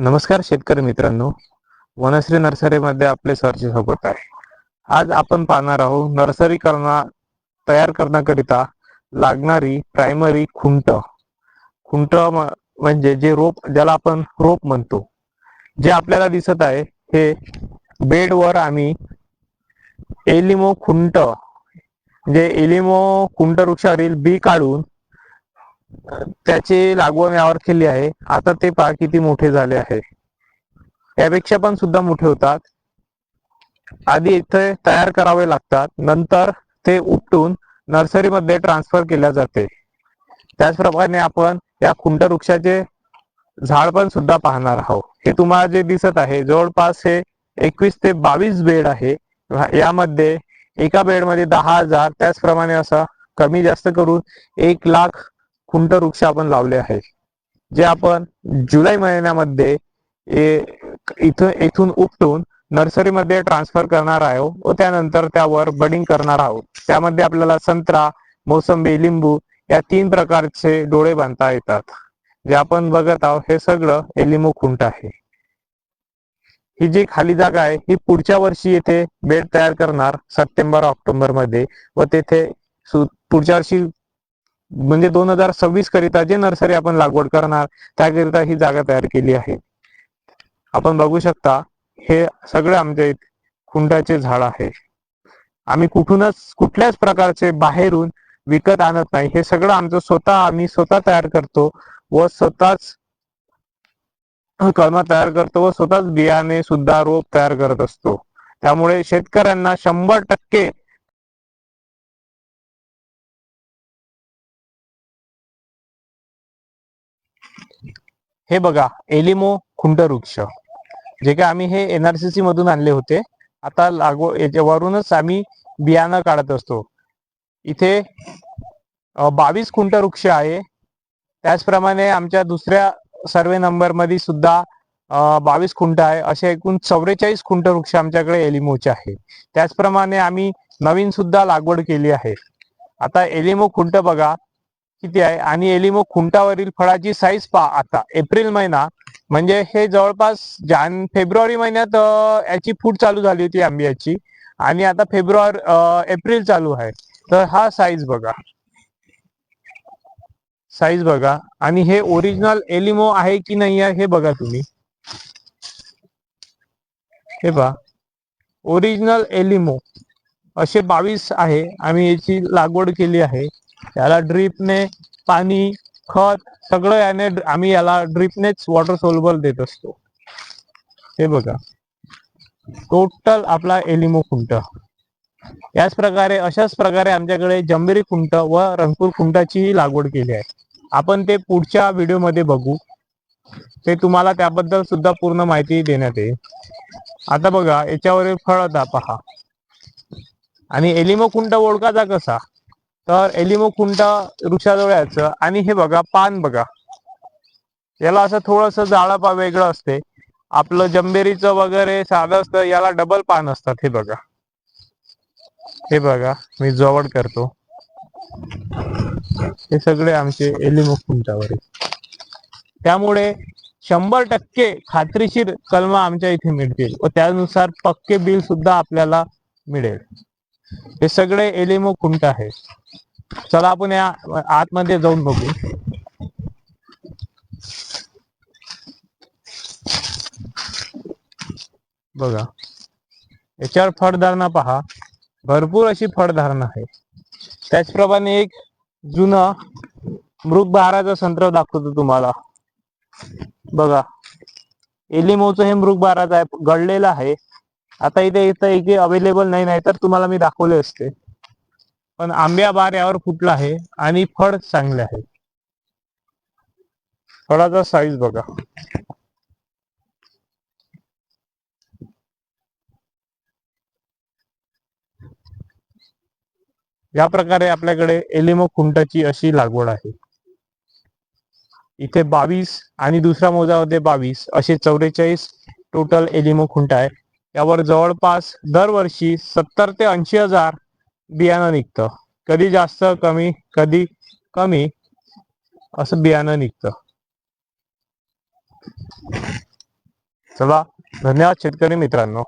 नमस्कार शेतकरी मित्रांनो. वनश्री नर्सरीमध्ये आपले सरचे स्वागत आहे. आज आपण पाहणार आहोत नर्सरी करणार तयार करण्याकरिता लागणारी प्रायमरी खुंट. खुंट म्हणजे जे रोप ज्याला आपण रोप म्हणतो. जे आपल्याला दिसत आहे हे बेडवर आम्ही एलिमो खुंट म्हणजे एलिमो खुंट वृक्षावरील बी काढून त्याची लागवड यावर केली आहे. आता ते पहा किती मोठे झाले आहे. यापेक्षा पण सुद्धा मोठे होतात. आधी इथे तयार करावे लागतात. नंतर ते उपटून नर्सरीमध्ये ट्रान्सफर केल्या जाते. त्याचप्रमाणे आपण या खुंट वृक्षाचे झाड पण सुद्धा पाहणार आहोत. हे तुम्हाला जे दिसत आहे जवळपास हे एकवीस ते बावीस बेड आहे. यामध्ये एका बेडमध्ये दहा हजार त्याचप्रमाणे असा कमी जास्त करून एक लाख खुंट वृक्ष आपण लावले आहे. जे आपण जुलै महिन्यामध्ये इथून इथून उपटून नर्सरीमध्ये ट्रान्सफर करणार आहोत व त्यानंतर त्यावर बडिंग करणार आहोत. त्यामध्ये आपल्याला संत्रा मोसंबी लिंबू या तीन प्रकारचे डोळे बांधता येतात. जे आपण बघत आहोत हे सगळं एलिमो खुंट आहे. ही जी खाली जागा आहे ही पुढच्या वर्षी येथे बेड तयार करणार सप्टेंबर ऑक्टोबरमध्ये व तेथे पुढच्या वर्षी म्हणजे दोन हजार सव्वीस करिता जे नर्सरी आपण लागवड करणार त्याकरिता ही जागा तयार केली आहे. आपण बघू शकता हे सगळे आमच्या इथे खुंटाचे झाड आहे. आम्ही कुठूनच कुठल्याच प्रकारचे बाहेरून विकत आणत नाही. हे सगळं आमचं स्वतः आम्ही स्वतः तयार करतो व स्वतःच कलमा तयार करतो व स्वतःच बियाणे सुद्धा रोप तयार करत असतो. त्यामुळे शेतकऱ्यांना शंभर टक्के हे बघा एलिमो खुंट वृक्ष जे काय आम्ही हे एनआरसीसी मधून आणले होते आता लागव याच्यावरूनच आम्ही बियाणं काढत असतो. इथे बावीस खुंट वृक्ष आहे. त्याचप्रमाणे आमच्या दुसऱ्या सर्वे नंबरमध्ये सुद्धा बावीस खुंट आहे. असे एकूण चौवेचाळीस खुंट वृक्ष आमच्याकडे एलिमोचे आहे. त्याचप्रमाणे आम्ही नवीन सुद्धा लागवड केली आहे. आता एलिमो खुंट बघा किती आहे? आणि एलिमो खुंटावरील फळाची साईज पहा आता. एप्रिल महिना म्हणजे हे जवळपास जान फेब्रुवारी महिन्यात याची फूट चालू झाली होती आंब्याची. आणि आता फेब्रुवारी एप्रिल चालू आहे. तर हा साईज बघा. साईज बघा. आणि हे ओरिजिनल एलिमो आहे की नाही आहे हे बघा तुम्ही. हे पहा. ओरिजिनल एलिमो. असे बावीस आहे. आम्ही याची लागवड केली आहे. याला ड्रीपने पाणी खत सगळं याने आम्ही याला ड्रीपनेच वॉटर सोल्युबल देत असतो. हे बघा. टोटल आपला एलिमो खुंट. याच प्रकारे अशाच प्रकारे आमच्याकडे जंबेरी खुंट व रंगपूर खुंटाची लागवड केली आहे. आपण ते पुढच्या व्हिडिओमध्ये बघू. ते तुम्हाला त्याबद्दल सुद्धा पूर्ण माहिती देण्यात येईल. आता बघा याच्यावरील फळ आता पहा. आणि एलिमो खुंट ओळखाचा कसा? तर एलिमो खुंटा वृक्षाजवळ यायचं. आणि हे बघा पान बघा. याला असं थोडस जाळपा वेगळं असते. आपलं जंबेरीचं वगैरे साधं असतं याला डबल पान असतात. हे बघा. हे बघा मी जवळ करतो. हे सगळे आमचे एलिमो खुंटावर त्यामुळे शंभर टक्के खात्रीशीर कलमा आमच्या इथे मिळतील. व त्यानुसार पक्के बिल सुद्धा आपल्याला मिळेल. हे सगळे एलिमो खुंट आहे चला आपण या आतमध्ये जाऊन बघू. बघा. याच्यावर फळधारणा पहा. भरपूर अशी फळधारणा आहे. त्याचप्रमाणे एक जुनं मृग बहाराचं संत्र दाखवतो तुम्हाला. बघा. एलिमोचं हे मृग बहाराचं आहे. गळलेलं आहे. आता इथे इथं इथे अवेलेबल नाही नाही तर तुम्हाला मी दाखवले असते. पण आंब्या बार यावर फुटला आहे आणि फळ चांगले आहे. फळाचा साईज बघा. या प्रकारे आपल्याकडे एलिमो खुंटाची अशी लागवड आहे. इथे बावीस आणि दुसऱ्या मोजामध्ये बावीस असे चौवेचाळीस टोटल एलिमो खुंट आहे. यावर जवळपास दरवर्षी सत्तर ते ऐंशी हजार बियाणं निघतं. कधी जास्त कमी कधी कमी असं बियाणं निघतं. चला धन्यवाद शेतकरी मित्रांनो.